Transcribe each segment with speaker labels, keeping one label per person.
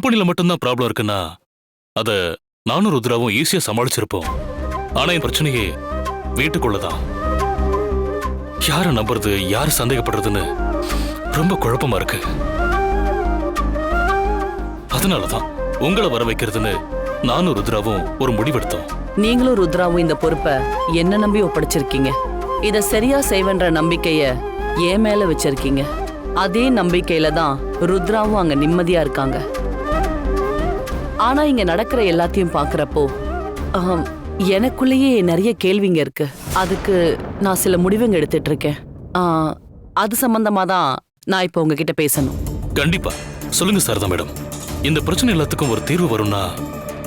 Speaker 1: கம்பெனில மட்டும்தான் ப்ராப்ளம் இருக்குன்னா அத நானும் ருத்ராவும் ஈஸியா சமாளிச்சிருப்போம். ஆனா என் பிரச்சனையே வீட்டுக்குள்ளதான். யார நம்புறது யார் சந்தேகப்படுறதுன்னு ரொம்ப குழப்பமா இருக்கு. அதனாலதான் உங்களை வர வைக்கிறதுன்னு நானும் ருத்ராவும் ஒரு முடிவெடுத்தோம்.
Speaker 2: நீங்களும் ருத்ராவும் இந்த பொறுப்பை என்ன நம்பி ஒப்படைச்சிருக்கீங்க? இத சரியா செய்வன்ற நம்பிக்கைய ஏன் மேல வச்சிருக்கீங்க. அதே நம்பிக்கையில தான் ருத்ராவும் அங்க நிம்மதியா இருக்காங்க. ஆனா இங்க நடக்கிற எல்லாத்தையும் பாக்குறப்போ எனக்குள்ளேயே நிறைய கேள்விங்க இருக்கு. அதுக்கு நான் சில முடிவுங்க எடுத்துட்டு இருக்கேன் அது சம்பந்தமா தான் நான் இப்போ உங்ககிட்ட பேசணும்.
Speaker 1: கண்டிப்பா. சொல்லுங்க சாரதா மேடம். இந்த பிரச்சனை எல்லாத்துக்கும் ஒரு தீர்வு வரும்னா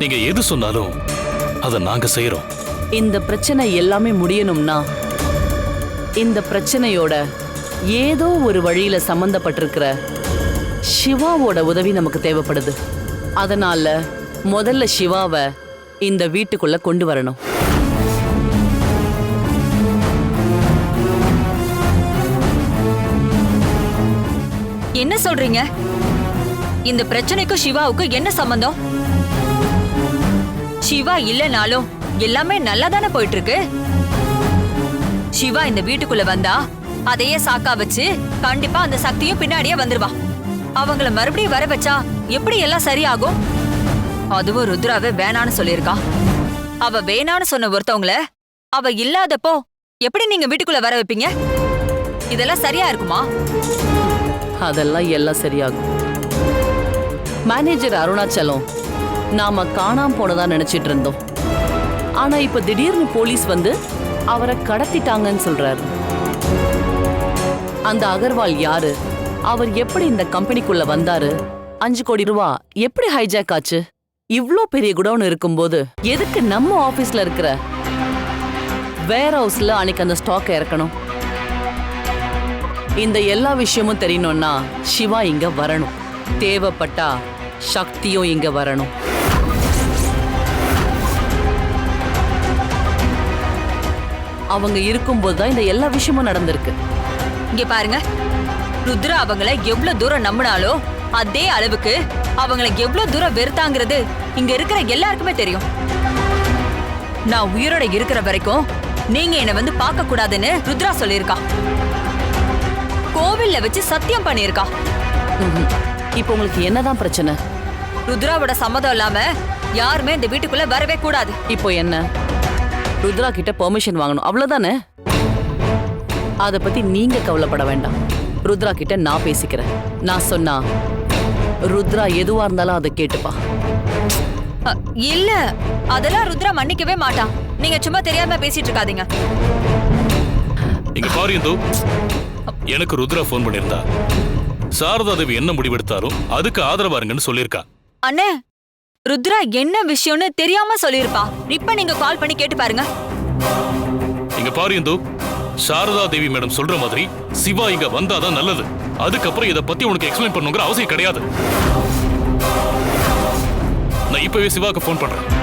Speaker 1: நீங்க எது சொன்னாலும் அதை நாங்க செய்யறோம்
Speaker 2: இந்த பிரச்சனை எல்லாமே முடியணும்னா இந்த பிரச்சனையோட ஏதோ ஒரு வழியில சம்பந்தப்பட்டிருக்கிற சிவாவோட உதவி நமக்கு தேவைப்படுது. அதனால முதல்ல சிவாவை இந்த வீட்டுக்குள்ள கொண்டு வரணும்.
Speaker 3: என்ன சொல்றீங்க? இந்த பிரச்சனைக்கும் சிவாவுக்கும் என்ன சம்பந்தம்? சிவா இல்லனாலும் எல்லாமே நல்லா தானே போயிட்டு இருக்கு சிவா இந்த வீட்டுக்குள்ள வந்தா அதையே சாக்கா வச்சு கண்டிப்பா அந்த சக்தியும் பின்னாடியே வந்துருவா. அவங்கள மறுபடியும் வர வச்சா எப்படி எல்லாம் சரியாகும்? அதுவும் ருத்ராவே வேணான்னு சொல்லியிருக்கா. அவ வேணான்னு சொன்ன ஒருத்தவங்கள அவ இல்லாதப்போ எப்படி நீங்க வீட்டுக்குள்ள வர வைப்பீங்க? இதெல்லாம் சரியா இருக்குமா?
Speaker 2: அதெல்லாம் எல்லாம் சரியாகும். மேனேஜர் அருணாச்சலம் நாம காணாம போனதா நினைச்சிட்டு இருந்தோம். ஆனா இப்ப திடீர்னு போலீஸ் வந்து அவரை கடத்திட்டாங்கன்னு சொல்றாரு. அந்த அகர்வால் யாரு? அவர் எப்படி இந்த கம்பெனிக்குள்ள வந்தாரு? அஞ்சு கோடி ரூபா. எப்படி ஹைஜாக் ஆச்சு? இவ்ளோ பெரிய குடவுன் இருக்கும்போது எதுக்கு நம்ம ஆபீஸ்ல இருக்கிற வேர் ஹவுஸ்ல அன்னைக்கு அந்த ஸ்டாக் இறக்கணும்? இந்த எல்லா விஷயமும் தெரியணும்னா சிவா இங்க வரணும். தேவைப்பட்டா சக்தியும் இங்க வரணும். அவங்க இருக்கும்போது தான் இந்த எல்லா விஷயமும் நடந்திருக்கு.
Speaker 3: இங்க பாருங்க. ருத்ரா அவங்கள எவ்வளவு தூரம் நம்பினாலும் அதே அளவுக்கு அவங்கள எவ்வளவு தூரம் வெறுத்தாங்கிறது இங்க இருக்கிற எல்லாருக்குமே தெரியும். நான் உயிரோட இருக்கிற வரைக்கும் நீங்க என்ன வந்து பார்க்க கூடாதுன்னு ருத்ரா சொல்லியிருக்கா. கோவில்ல வச்சு சத்தியம் பண்ணியிருக்கா.
Speaker 2: இப்போ உங்களுக்கு என்னதான் பிரச்சனை?
Speaker 3: ருத்ராவோட சம்மதம் இல்லாம யாருமே இந்த வீட்டுக்குள்ள வரவே கூடாது.
Speaker 2: இப்போ என்ன? ருத்ரா கிட்ட பெர்மிஷன் வாங்கணும். அவ்வளவுதானே? அத பத்தி நீங்க கவலைப்பட வேண்டாம். ருத்ரா கிட்ட நான் பேசிக்கிறேன். நான் சொன்னா ருத்ரா எதுவா இருந்தாலும் அதை கேட்டுப்பா.
Speaker 3: இல்ல. அதெல்லாம் ருத்ரா மன்னிக்கவே மாட்டான். நீங்க சும்மா தெரியாம பேசிட்டு இருக்காதீங்க.
Speaker 1: இங்க பாரு இந்து. எனக்கு ருத்ரா ஃபோன் பண்ணியிருந்தா. சாரதா தேவி என்ன முடிவெடுத்தாரோ அதுக்கு ஆதரவா இருங்கன்னு சொல்லியிருக்கா.
Speaker 3: அண்ணே ருத்ரா என்ன விஷயம்னு தெரியாம சொல்லிருப்பா இப்ப நீங்க கால் பண்ணி கேட்டு பாருங்க.
Speaker 1: இங்க பாரு இந்து. சாரதா தேவி மேடம் சொல்ற மாதிரி சிவா இங்க வந்தாதான் நல்லது. அதுக்கப்புறம் இத பத்தி உனக்கு எக்ஸ்பிளைன் பண்ணுங்கிற அவசியம் கிடையாது. நான் இப்பவே சிவாக்கு ஃபோன் பண்றேன்.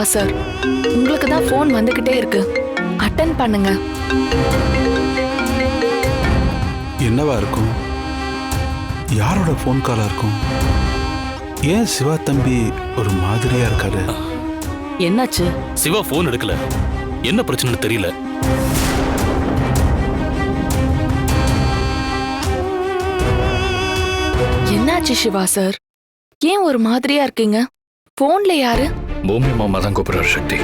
Speaker 4: சிவா சார் உங்களுக்கு தான் ஃபோன் வந்துகிட்டே இருக்கு. அட்டன் பண்ணுங்க.
Speaker 5: என்னவா இருக்கும்? யாரோட ஃபோன் காலா இருக்கும்? ஏன் சிவா தம்பி ஒரு மாதிரியா இருக்காரு?
Speaker 2: என்னாச்சு?
Speaker 1: சிவா ஃபோன் எடுக்கல. என்ன பிரச்சனைன்னு தெரியல.
Speaker 4: என்னாச்சு சிவா சார் ஏன் ஒரு மாதிரியா இருக்கீங்க? ஃபோன்ல யாரு?
Speaker 6: பூமி மாமா தான் கூப்பிடுறாரு சக்தி.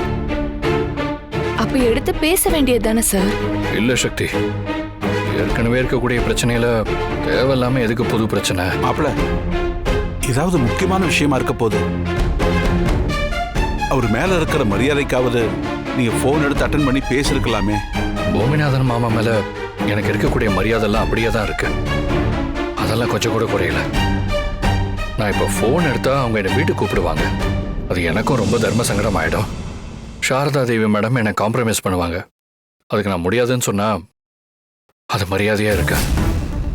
Speaker 4: அப்ப எடுத்து பேச வேண்டியது தானே சார்
Speaker 6: இல்ல சக்தி. ஏற்கனவே இருக்கக்கூடிய பிரச்சனையில தேவையில்லாம எதுக்கு புது பிரச்சனை?
Speaker 5: மாப்பிள ஏதாவது முக்கியமான விஷயமா இருக்க போகுது. அவர் மேல இருக்கிற மரியாதைக்காவது நீங்க போன் எடுத்து அட்டன் பண்ணி பேசிருக்கலாமே
Speaker 6: பூமிநாதன் மாமா மேல எனக்கு இருக்கக்கூடிய மரியாதைலாம் அப்படியே தான் இருக்கு. அதெல்லாம் கொஞ்சம் கூட குறையல. நான் இப்போ ஃபோன் எடுத்தா அவங்க என்னை வீட்டுக்கு கூப்பிடுவாங்க. அது எனக்கும் ரொம்ப தர்ம சங்கடம் ஆகிடும் சாரதா தேவி மேடம் என்னை காம்ப்ரமைஸ் பண்ணுவாங்க. அதுக்கு நான் முடியாதுன்னு சொன்னால் அது மரியாதையாக இருக்கு.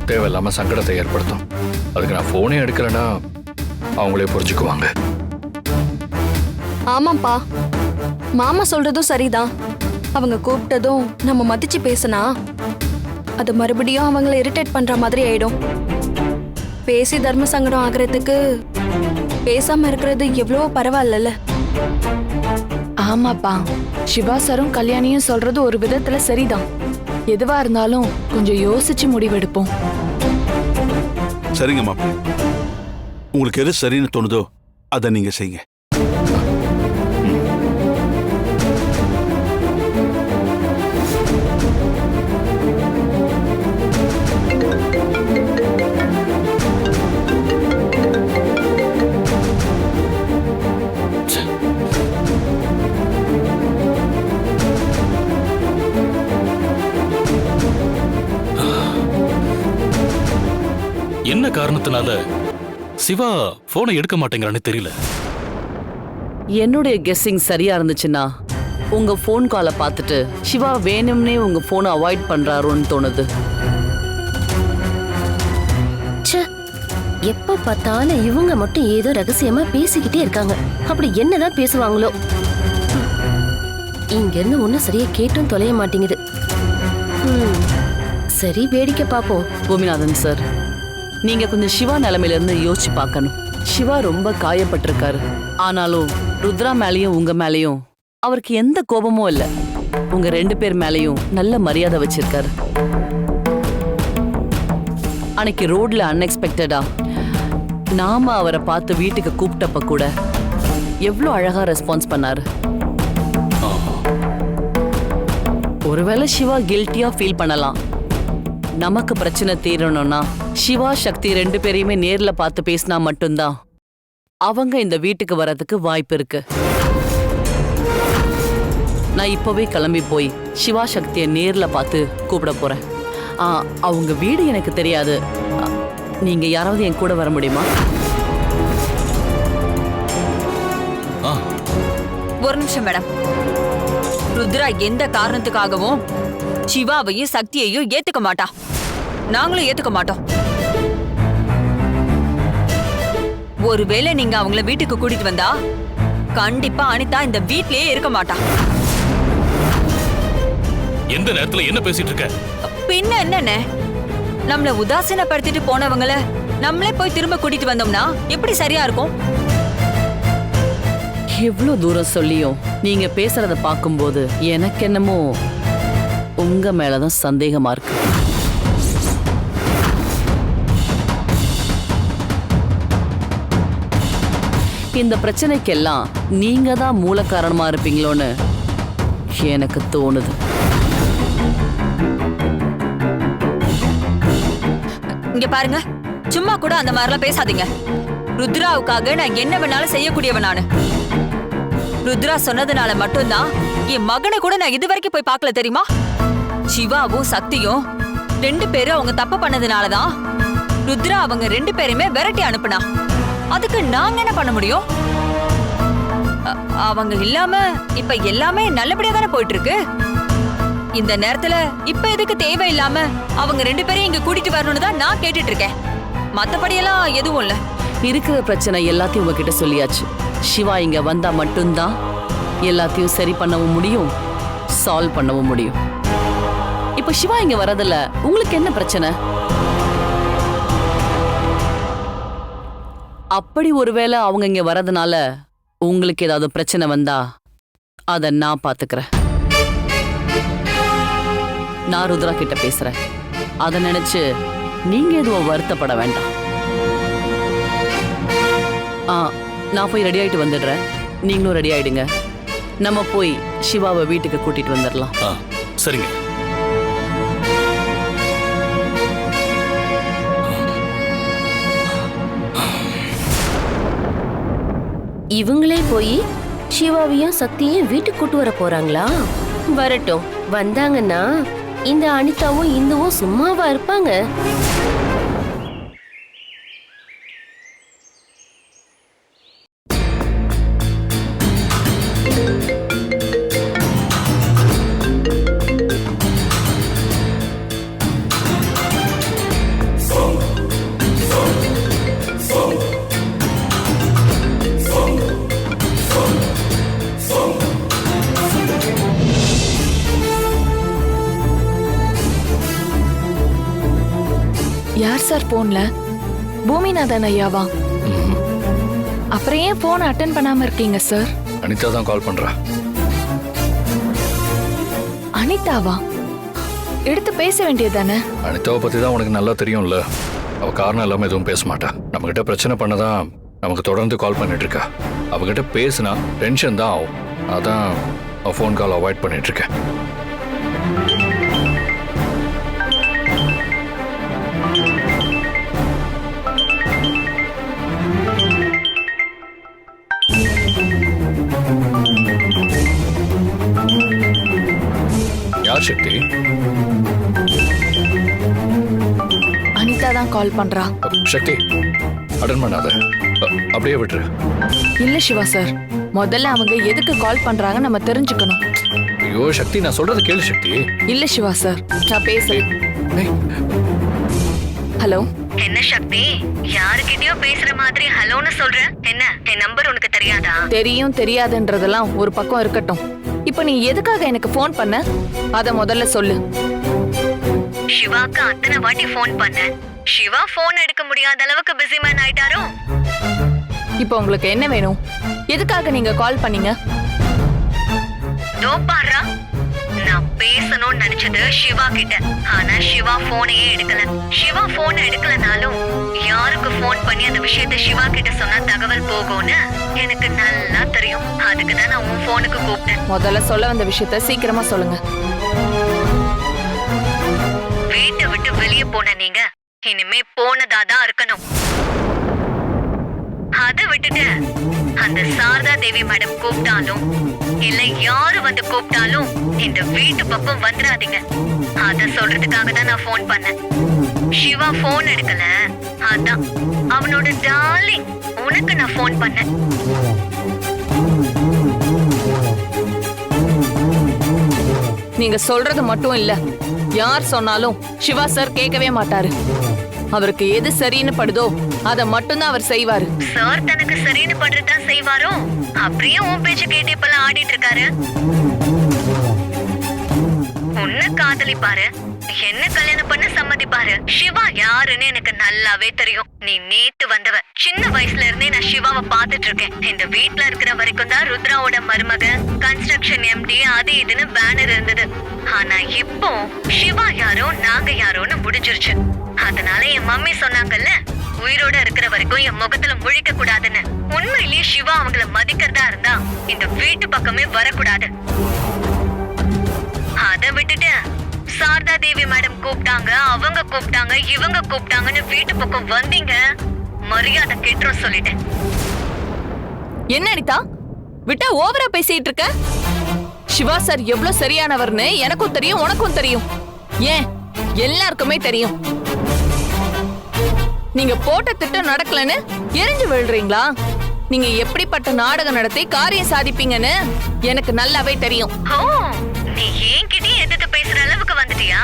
Speaker 6: தேவையில்லாமல் சங்கடத்தை ஏற்படுத்தும். அதுக்கு நான் ஃபோனே எடுக்கலைன்னா அவங்களே புரிஞ்சுக்குவாங்க.
Speaker 7: ஆமாப்பா மாமா சொல்றதும் சரிதான். அவங்க கூப்பிட்டதும் நம்ம மதிச்சு பேசினா அது மறுபடியும் அவங்கள இரிட்டேட் பண்ற மாதிரி ஆயிடும். பேசி தர்ம சங்கடம் ஆகிறதுக்கு பேசாம இருக்கிறது எவ்வளவோ பரவாயில்லல்ல.
Speaker 4: ஆமாப்பா. சிவா சாரும் கல்யாணியும் சொல்றது ஒரு விதத்துல சரிதான். எதுவா இருந்தாலும் கொஞ்சம் யோசிச்சு முடிவெடுப்போம்.
Speaker 5: சரிங்க உங்களுக்கு எது சரின்னு தோணுதோ அதை நீங்க செய்யுங்க.
Speaker 1: என்ன காரணத்தினால சிவா போனை எடுக்க மாட்டேங்கிறான்னு தெரியல?
Speaker 2: என்னுடைய கெஸ்ஸிங் சரியா இருந்துச்சுன்னா உங்க ஃபோன் காலை பார்த்துட்டு சிவா வேணும்னே உங்க ஃபோனை அவாய்ட் பண்றாரோன்னு தோணுது.
Speaker 8: ச்சே எப்ப பார்த்தாலும் இவங்க மட்டும் ஏதோ ரகசியமா பேசிக்கிட்டே இருக்காங்க. அப்படி என்னதான் பேசுவாங்களோ. இங்க இருந்து ஒன்னும் சரியா கேட்டும் தொலைய மாட்டேங்குது. ம், சரி வேடிக்கை பாப்போம்
Speaker 2: கோபிநாதன் சார். நீங்க கொஞ்சம் சிவா நிலைமையில இருந்து யோசிச்சு பார்க்கணும். சிவா ரொம்ப காயப்பட்டிருக்காரு. ஆனாலும் ருத்ரா மேலேயும் உங்க மேலேயும் அவருக்கு எந்த கோபமும் இல்ல. உங்க ரெண்டு பேர் மேலேயும் நல்ல மரியாதை வச்சிருக்காரு. அன்னைக்கு ரோட்ல அன்எக்ஸ்பெக்டடா நாம அவரை பார்த்து வீட்டுக்கு கூப்பிட்டப்ப கூட எவ்வளோ அழகா ரெஸ்பான்ஸ் பண்ணாரு. ஒருவேளை சிவா கில்ட்டியா ஃபீல் பண்ணலாம். நமக்கு பிரச்சனை தீரணும்னா சிவா சக்தி ரெண்டு பேரையுமே நேர்ல பார்த்து பேசினா மட்டும்தான். அவங்க இந்த வீட்டுக்கு வர்றதுக்கு வாய்ப்பு இருக்கு. நான் இப்பவே கிளம்பி போய் சிவா சக்தியை நேர்ல பார்த்து கூப்பிட போறேன். ஆ, அவங்க வீடு எனக்கு தெரியாது. ஆ, நீங்க யாராவது என் கூட வர முடியுமா?
Speaker 1: ஆ.
Speaker 3: ஒரு நிமிஷம் மேடம். ருத்ரா எந்த காரணத்துக்காகவும் சிவாவையும் சக்தியையும் ஏத்துக்க மாட்டா. நாங்களும் ஏத்துக்க மாட்டோம். ஒருவேளை நீங்க அவங்கள வீட்டுக்கு கூட்டிட்டு வந்தா கண்டிப்பா அனிதா இந்த வீட்லயே இருக்க மாட்டா.
Speaker 1: எந்த நேரத்துல என்ன பேசிட்டு இருக்க?
Speaker 3: பின்ன என்னண்ணே நம்மள உதாசீனப்படுத்திட்டு போனவங்கள நம்மளே போய் திரும்ப கூட்டிட்டு வந்தோம்னா எப்படி சரியா இருக்கும்?
Speaker 2: எவ்வளோ தூரம் சொல்லியும் நீங்க பேசுறத பார்க்கும்போது எனக்கு என்னமோ உங்க மேலதான் சந்தேகமா இருக்கு. இந்த பிரச்சனைக்கெல்லாம் நீங்க தான் மூல காரணமா இருப்பீங்களோன்னு எனக்கு தோணுது.
Speaker 3: இங்க பாருங்க சும்மா கூட அந்த மாதிரிலாம் பேசாதீங்க. ருத்ராவுக்காக நான் என்ன வேணாலும் செய்யக்கூடியவன் நானு. ருத்ரா சொன்னதுனால மட்டும்தான் என் மகனை கூட நான் இது வரைக்கும் போய் பார்க்கல தெரியுமா? சிவாவும் சக்தியும் ரெண்டு பேரும் அவங்க தப்பு பண்ணதுனாலதான் ருத்ரா அவங்க ரெண்டு பேரையுமே விரட்டி அனுப்புனா. அதுக்கு நாங்க என்ன பண்ண முடியும்? அவங்க இல்லாம இப்ப எல்லாமே நல்லபடியா தானே போயிட்டு இருக்கு இந்த நேரத்துல இப்ப எதுக்கு தேவையில்லாம அவங்க ரெண்டு பேரையும் இங்க கூட்டிட்டு வரணும்னு தான் நான் கேட்டுட்டு இருக்கேன் மத்தபடியெல்லாம் எதுவும் இல்ல.
Speaker 2: இருக்கிற பிரச்சனை எல்லாத்தையும் உங்ககிட்ட சொல்லியாச்சு. சிவா இங்க வந்தா மட்டும்தான் எல்லாத்தையும் சரி பண்ணவும் முடியும் சால்வ் பண்ணவும் முடியும். இப்ப சிவா இங்க வரதில்ல உங்களுக்கு என்ன பிரச்சனை? அப்படி ஒருவேளை அவங்க இங்க வரதுனால உங்களுக்கு ஏதாவது பிரச்சனை வந்தா அத நான் பாத்துக்கிறேன். நான் ருத்ரா கிட்ட பேசுறேன். அத நினைச்சு நீங்க எதுவும் வருத்தப்பட வேண்டாம். ஆ நான் போய் ரெடி ஆயிட்டு வந்துடுறேன். நீங்களும் ரெடி ஆயிடுங்க. நம்ம போய் சிவாவை வீட்டுக்கு கூட்டிட்டு வந்துடலாம்.
Speaker 1: சரிங்க.
Speaker 8: இவங்களே போய் சிவாவையும் சக்தியும் வீட்டுக்கு கூட்டு வர போறாங்களா? வரட்டும். வந்தாங்கன்னா இந்த அனிதாவும் இந்துவும் சும்மாவா இருப்பாங்க.
Speaker 4: யார் சார் போன்ல. பூமிநாதன் ஐயாவா. அப்புறம் ஏன் போன் அட்டன் பண்ணாம இருக்கீங்க சார்
Speaker 6: அனிதா தான் கால் பண்றா.
Speaker 4: அனிதாவா? எடுத்து பேச வேண்டியது தானே
Speaker 6: அனிதாவை பத்தி தான் உனக்கு நல்லா தெரியும்ல. அவ காரணம் இல்லாம எதுவும் பேச மாட்டா. நம்ம கிட்ட பிரச்சனை பண்ணதான் நமக்கு தொடர்ந்து கால் பண்ணிட்டு இருக்கா. அவகிட்ட பேசினா டென்ஷன் தான் ஆகும். அதான் ஃபோன் கால் அவாய்ட் பண்ணிட்டு இருக்கேன். சக்தி.
Speaker 4: அனிதா தான் கால் பண்றா.
Speaker 6: சக்தி அட்டன் பண்ணாத. அப்படியே விட்டுரு.
Speaker 4: இல்ல சிவா சார் முதல்ல அவங்க எதுக்கு கால் பண்றாங்க நம்ம தெரிஞ்சுக்கணும்.
Speaker 6: ஐயோ சக்தி நான் சொல்றது கேளு சக்தி.
Speaker 4: இல்ல சிவா சார் நான் பேசுறேன் ஹலோ?
Speaker 9: என்ன சக்தி யாருக்கிட்டயோ பேசுற மாதிரி ஹலோன்னு சொல்ற? என்ன என் நம்பர் உனக்கு தெரியாதா?
Speaker 4: தெரியும் தெரியாதுன்றதெல்லாம் ஒரு பக்கம் இருக்கட்டும். இப்போ நீ எதுக்காக எனக்கு ஃபோன் பண்ண? அத முதல்ல சொல்லு.
Speaker 9: சிவாக்கு அத்தனை வாட்டி ஃபோன் பண்ண. சிவா ஃபோன் எடுக்க முடியாத அளவுக்கு பிஸி மேன் ஆயிட்டாரோ?
Speaker 4: இப்போ உங்களுக்கு என்ன வேணும்? எதுக்காக நீங்க கால் பண்ணீங்க?
Speaker 9: தோ பாருடா நான் பேசணும்னு நினைச்சது சிவா கிட்ட. ஆனா சிவா போனையே எடுக்கல. சிவா போன் எடுக்கலனாலும் யாருக்கு ஃபோன் பண்ணி அந்த விஷயத்த சிவா கிட்ட சொன்னா தகவல் போகும்னு எனக்கு நல்லா தெரியும். அதுக்கு தான் நான் உன் போனுக்கு கூப்பிட்டேன்.
Speaker 4: முதல்ல சொல்ல வந்த விஷயத்த சீக்கிரமா சொல்லுங்க.
Speaker 9: வீட்டை விட்டு வெளியே போன நீங்க இனிமே போனதா தான் இருக்கணும். அதை விட்டுட்டு அந்த சாரதா தேவி மேடம் கூப்பிட்டாலும் இல்ல யாரு வந்து கூப்பிட்டாலும் இந்த வீட்டு பக்கம் வந்துடாதீங்க. அத சொல்றதுக்காக தான் நான் ஃபோன் பண்ணேன். சிவா ஃபோன் எடுக்கல. அதான் அவனோட டாலி உனக்கு நான் ஃபோன் பண்ணேன்.
Speaker 4: நீங்க சொல்றது மட்டும் இல்ல. யார் சொன்னாலும் சிவா சார் கேட்கவே மாட்டாரு. அவருக்கு எது சரின்னு படுதோ அத மட்டும்தான் அவர் செய்வாரு.
Speaker 9: சார் தனக்கு சரின்னு பண்றதுதான் செய்வாரோ? அப்படியே உன் பேச்சு கேட்டு இப்பெல்லாம் ஆடிட்டு இருக்காரு. உன்னை காதலிப்பாரு. என்ன கல்யாணம் பண்ண சம்மதிப்பாரு. சிவா யாருன்னு எனக்கு நல்லாவே தெரியும். நீ நேத்து வந்தவ. சின்ன வயசுல நான் பாத்துட்டு இருக்கேன் இந்த வீட்ல இருக்கிற வரைக்கும் தான் ருத்ராவோட மருமக கன்ஸ்ட்ரக்ஷன் எம்டி அது இதுன்னு பேனர் இருந்தது. ஆனா இப்போ சிவா யாரோ நாங்க யாரோன்னு முடிஞ்சிருச்சு. அதனால என் மம்மி சொன்னாங்கல்ல உயிரோட இருக்கிற வரைக்கும் என் முகத்துல முழிக்க கூடாதுன்னு. உண்மையிலேயே சிவா அவங்கள மதிக்கிறதா இருந்தா இந்த வீட்டு பக்கமே வரக்கூடாது. அத விட்டுட்டு சாரதா தேவி மேடம் கூப்பிட்டாங்க அவங்க கூப்பிட்டாங்க இவங்க கூப்பிட்டாங்கன்னு வீட்டு பக்கம் வந்தீங்க மரியாதை கெட்டுரும் சொல்லிட்டேன்.
Speaker 4: என்ன அனிதா? விட்டா ஓவரா பேசிட்டு இருக்க? சிவா சார் எவ்வளவு சரியானவர்னு எனக்கும் தெரியும் உனக்கும் தெரியும். ஏன்? எல்லாருக்குமே தெரியும். நீங்க போட்ட திட்டம் நடக்கலன்னு எரிஞ்சு விழுறீங்களா? நீங்க எப்படிப்பட்ட நாடகம் நடத்தி காரியம் சாதிப்பீங்கன்னு எனக்கு நல்லாவே தெரியும்.
Speaker 9: நீ என்கிட்டயே எதிர்த்து பேசுற அளவுக்கு வந்துட்டியா?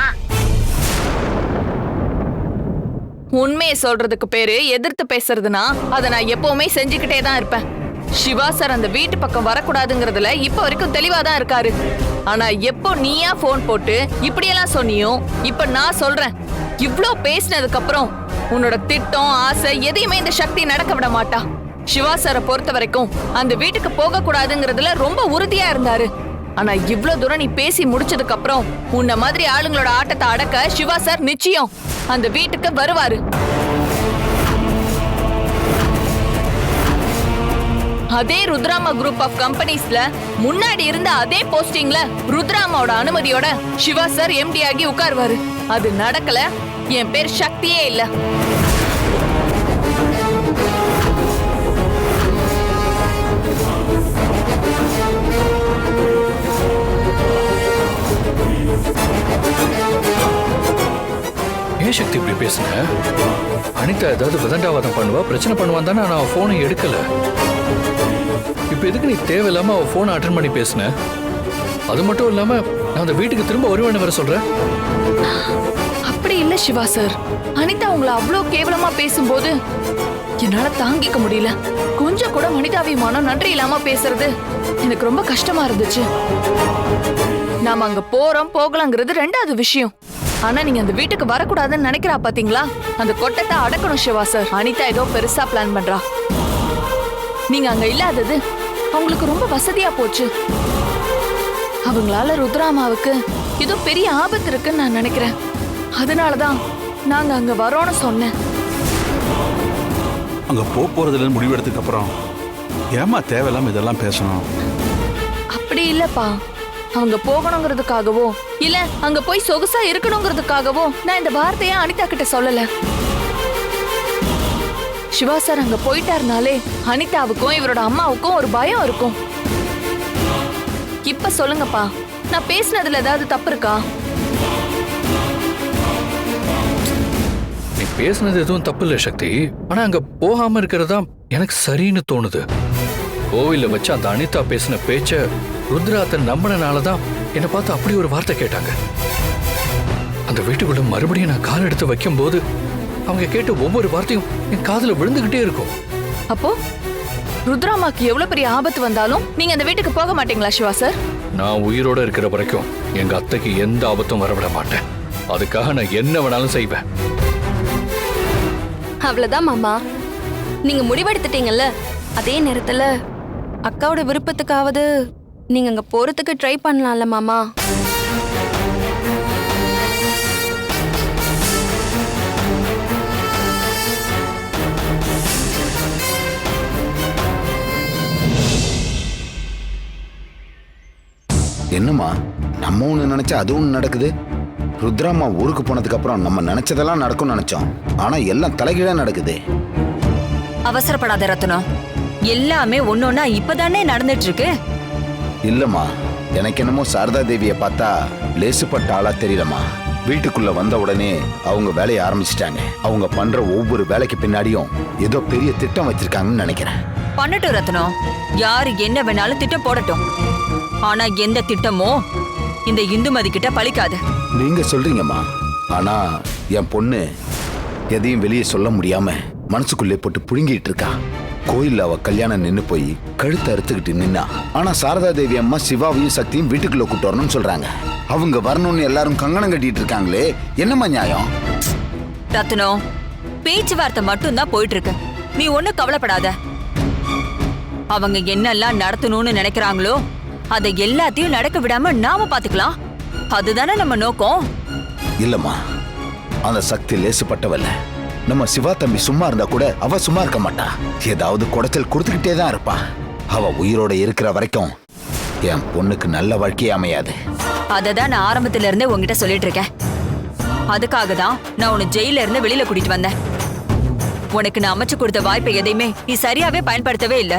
Speaker 4: உண்மையை சொல்றதுக்கு பேரு எதிர்த்து பேசுறதுனா அதை நான் எப்பவுமே செஞ்சுக்கிட்டே தான் இருப்பேன். சிவா சார் அந்த வீட்டு பக்கம் வரக்கூடாதுங்கிறதுல இப்ப வரைக்கும் தெளிவா தான் இருக்காரு. ஆனா எப்போ நீயா ஃபோன் போட்டு இப்படியெல்லாம் சொன்னியோ இப்ப நான் சொல்றேன். இவ்ளோ பேசினதுக்கு அப்புறம் உன்னோட திட்டம் ஆசை எதையுமே இந்த சக்தி நடக்க விட மாட்டா. சிவா சாரை பொறுத்த வரைக்கும் அந்த வீட்டுக்கு போக கூடாதுங்கிறதுல ரொம்ப உறுதியா இருந்தாரு. ஆனா இவ்ளோ தூரம் நீ பேசி முடிச்சதுக்கு அப்புறம் உன்ன மாதிரி ஆளுங்களோட ஆட்டத்தை அடக்க சிவா சார் நிச்சயம் அந்த வீட்டுக்கு வருவாரு. அதே ருத்ராமா குரூப் ஆஃப் கம்பெனிஸ்ல முன்னாடி இருந்த அதே போஸ்டிங்ல ருத்ராமாவோட அனுமதியோட சிவா சார் எம்டி ஆகி உட்காருவாரு. அது நடக்கல. என் பேர் சக்தியே இல்ல.
Speaker 6: ஏன் சக்தி இப்படி பேசுங்க அனிதா ஏதாவது விதண்டாவாதம் பண்ணுவா? பிரச்சனை பண்ணுவான் தானே நான் ஃபோனை எடுக்கல. இப்போ எதுக்கு நீ தேவையில்லாம அவ ஃபோனை அட்டன் பண்ணி பேசின? அது மட்டும் இல்லாம நான் அந்த வீட்டுக்கு திரும்ப வருவேன்னு வர சொல்றேன்
Speaker 4: அப்படி இல்ல சிவா சார். அனிதா உங்களை அவ்வளோ கேவலமா பேசும்போது என்னால தாங்கிக்க முடியல. கொஞ்சம் கூட மனிதாபிமானம் நன்றி இல்லாம பேசுறது எனக்கு ரொம்ப கஷ்டமா இருந்துச்சு. நாம அங்க போறோம் போகலாங்கிறது ரெண்டாவது விஷயம். ஆனா நீங்க அந்த வீட்டுக்கு வரக்கூடாதுன்னு நினைக்கிறா பாத்தீங்களா? அந்த கொட்டத்தை அடக்கணும் சிவா சார். அனிதா ஏதோ பெருசா பிளான் பண்றா. நீங்க அங்க இல்லாதது அவங்களுக்கு ரொம்ப வசதியா போச்சு. அவங்களால ருத்ராமாவுக்கு ஏதோ பெரிய ஆபத்து இருக்குன்னு நான் நினைக்கிறேன். அதனாலதான் நாங்க அங்க வரோம்னு சொன்னேன்.
Speaker 5: அங்க போறதுல முடிவெடுத்ததுக்கு அப்புறம் ஏமா தேவையில்லாம இதெல்லாம் பேசணும்?
Speaker 4: அப்படி இல்லப்பா. அவங்க போகணுங்கிறதுக்காகவோ இல்ல அங்க போய் சொகுசா இருக்கணுங்கிறதுக்காகவோ நான் இந்த வார்த்தைய அனிதா கிட்ட சொல்லல. சிவா சார் அங்க போயிட்டாருனாலே அனிதாவுக்கும் இவரோட அம்மாவுக்கும் ஒரு பயம் இருக்கும். இப்ப சொல்லுங்கப்பா நான் பேசுனதுல ஏதாவது தப்பு இருக்கா?
Speaker 6: நீ பேசுனது எதுவும் தப்பு இல்லை சக்தி. ஆனா அங்க போகாம இருக்கிறதா எனக்கு சரின்னு தோணுது. கோவில்ல வச்சு அந்த அனிதா பேசின பேச்ச ருத்ராத்தை நம்பினனால தான் என்னை பார்த்து அப்படி ஒரு வார்த்தை கேட்டாங்க. அந்த வீட்டுக்குள்ள மறுபடியும் நான் கால் எடுத்து வைக்கும்போது அவங்க கேட்ட ஒவ்வொரு வார்த்தையும் என் காதுல விழுந்துகிட்டே இருக்கும்.
Speaker 4: அப்போ ருத்ராமாக்கு எவ்வளவு பெரிய ஆபத்து வந்தாலும் நீங்க அந்த வீட்டுக்கு போக மாட்டீங்களா சிவா சார்?
Speaker 6: நான் உயிரோட இருக்கிற வரைக்கும் எங்க அத்தைக்கு எந்த ஆபத்தும் வரவிட மாட்டேன். அதுக்காக நான் என்ன வேணாலும் செய்வேன்.
Speaker 7: அவ்வளவுதான் மாமா. நீங்க முடிவெடுத்துட்டீங்கல்ல? அதே நேரத்துல அக்காவோட விருப்பத்துக்காவது நீங்க அங்க போறதுக்கு ட்ரை பண்ணலாம்ல மாமா.
Speaker 10: என்னம்மா? நம்ம ஒன்று நினைச்சா அது ஒன்று நடக்குது. ருத்ராம்மா ஊருக்கு போனதுக்கு அப்புறம் நம்ம நினைச்சதெல்லாம் நடக்கும்னு நினைச்சோம். ஆனா எல்லாம் தலைகீழா நடக்குது.
Speaker 3: அவசரப்படாத ரத்னம் எல்லாமே ஒன்னொன்னா இப்பதானே நடந்துட்டு இருக்கு
Speaker 10: இல்லம்மா. எனக்கு என்னமோ சாரதா தேவியை பார்த்தா லேசுப்பட்ட ஆளா தெரியலம்மா. வீட்டுக்குள்ள வந்த உடனே அவங்க வேலையை ஆரம்பிச்சிட்டாங்க. அவங்க பண்ற ஒவ்வொரு வேலைக்கு பின்னாடியும் ஏதோ பெரிய திட்டம் வச்சிருக்காங்கன்னு நினைக்கிறேன்.
Speaker 3: பண்ணட்டும் ரத்னம் யாரு என்ன வேணாலும் திட்டம் போடட்டும். ஆனா எந்த திட்டமோ இந்த இந்துமதி கிட்ட பலிக்காது
Speaker 10: நீங்க சொல்றீங்கம்மா. ஆனா என் பொண்ணு எதையும் வெளியே சொல்ல முடியாம மனசுக்குள்ளே போட்டு புழுங்கிட்டு இருக்கா. கோயில்ல அவ கல்யாணம் நின்னு போய் கழுத்தை அறுத்துக்கிட்டு நின்னா. ஆனா சாரதா தேவி அம்மா சிவாவையும் சக்தியும் வீட்டுக்குள்ள கூட்டு வரணும்னு சொல்றாங்க. அவங்க வரணும்னு எல்லாரும் கங்கணம் கட்டிட்டு இருக்காங்களே என்னம்மா நியாயம்?
Speaker 3: ரத்னம் பேச்சுவார்த்தை மட்டும்தான் போயிட்டு இருக்கு நீ ஒண்ணும் கவலைப்படாத. அவங்க என்னெல்லாம் நடத்தணும்னு நினைக்கிறாங்களோ அதை எல்லாத்தையும் நடக்க விடாம நாம பாத்துக்கலாம். அதுதானே நம்ம நோக்கம்.
Speaker 10: இல்லம்மா. அந்த சக்தி லேசுப்பட்டவல்ல. நம்ம சிவா தம்பி சும்மா இருந்தா கூட அவ சும்மா இருக்க மாட்டா. ஏதாவது குடைச்சல் கொடுத்துக்கிட்டே தான் இருப்பா. அவ உயிரோட இருக்கிற வரைக்கும் என் பொண்ணுக்கு நல்ல வாழ்க்கையே அமையாது.
Speaker 3: அதை தான் நான் ஆரம்பத்துல இருந்தே உங்ககிட்ட சொல்லிட்டு இருக்கேன். அதுக்காக தான் நான் உன்னை ஜெயில இருந்து வெளியில கூட்டிட்டு வந்தேன். உனக்கு நான் அமைச்சு கொடுத்த வாய்ப்பை எதையுமே நீ சரியாவே பயன்படுத்தவே இல்ல.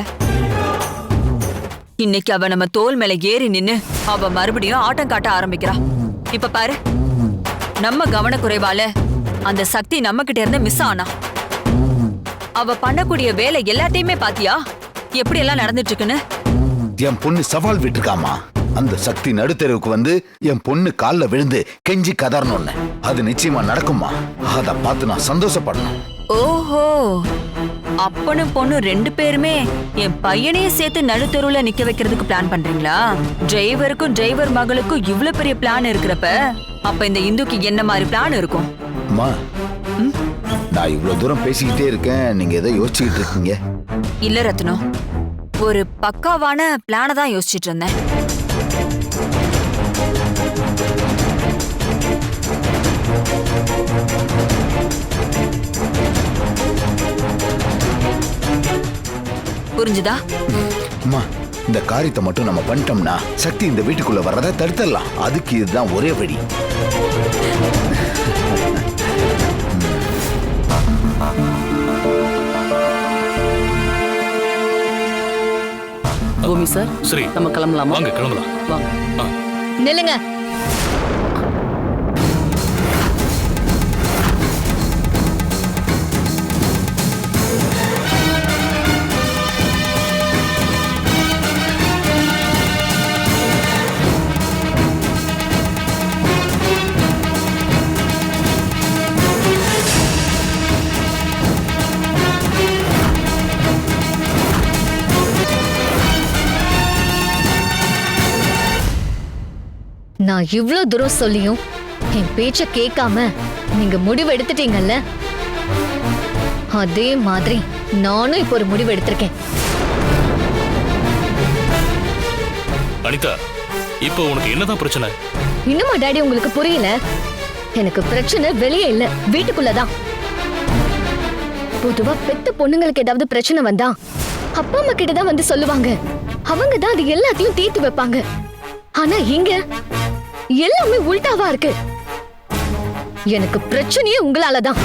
Speaker 3: இன்னைக்கு அவ நம்ம தோல் மேல ஏறி நின்னு அவ மறுபடியும் ஆட்டம் காட்ட ஆரம்பிக்கிறா. இப்ப பாரு. நம்ம கவனக்குறைவால அந்த சக்தி நம்ம கிட்ட இருந்து மிஸ் ஆனா. அவ பண்ணக்கூடிய வேலை எல்லாத்தையுமே பாத்தியா? எப்படி எல்லாம் நடந்துட்டு இருக்குன்னு
Speaker 10: என் பொண்ணு சவால் விட்டுருக்காமா? அந்த சக்தி நடுத்தெருவுக்கு வந்து என் பொண்ணு கால்ல விழுந்து கெஞ்சி கதறணும்னு. அது நிச்சயமா நடக்குமா? அத பார்த்து நான் சந்தோஷப்படணும்.
Speaker 3: ஓஹோ. அப்பனும் பொண்ணு ரெண்டு பேருமே என் பையனையும் சேர்த்து நடுத்தெருவுல நிக்க வைக்கிறதுக்கு பிளான் பண்றீங்களா? டிரைவருக்கும் டிரைவர் மகளுக்கும் இவ்ளோ பெரிய பிளான் இருக்கிறப்ப அப்ப இந்த இந்துக்கு என்ன மாதிரி பிளான் இருக்கும்?
Speaker 10: நான் இவ்வளவு தூரம் பேசிக்கிட்டே இருக்கேன். நீங்க எதை யோசிச்சுக்கிட்டு இருக்கீங்க.
Speaker 3: இல்ல ரத்னம் ஒரு பக்காவான பிளான தான் யோசிச்சுட்டு இருந்தேன். புரிஞ்சுதா?
Speaker 10: அம்மா இந்த காரியத்தை மட்டும் நம்ம பண்ணிட்டோம்னா சக்தி இந்த வீட்டுக்குள்ள வர்றதை தடுத்துடலாம். அதுக்கு இதுதான் ஒரே வழி.
Speaker 2: பூமி சார்
Speaker 1: சரி.
Speaker 2: நம்ம கிளம்பலாமா?
Speaker 1: வாங்க கிளம்பலாம்.
Speaker 2: வாங்க.
Speaker 3: நில்லுங்க.
Speaker 11: நான் இவ்ளோ தூரம் சொல்லியும் என் பேச்ச கேட்காம நீங்க முடிவு எடுத்துட்டீங்கல்ல? அதே மாதிரி நானும் இப்போ ஒரு முடிவு எடுத்திருக்கேன்.
Speaker 1: அனிதா இப்போ உனக்கு என்னதான் பிரச்சனை?
Speaker 11: இன்னுமா டாடி உங்களுக்கு புரியல? எனக்கு பிரச்சனை வெளியே இல்ல. வீட்டுக்குள்ளதான். பொதுவா பெத்த பொண்ணுங்களுக்கு ஏதாவது பிரச்சனை வந்தா அப்பா அம்மா கிட்ட தான் வந்து சொல்லுவாங்க. அவங்க தான் அது எல்லாத்தையும் தீர்த்து வைப்பாங்க. ஆனா இங்க எல்லாமே உல்டாவா இருக்கு. எனக்கு பிரச்சனையே உங்களால தான்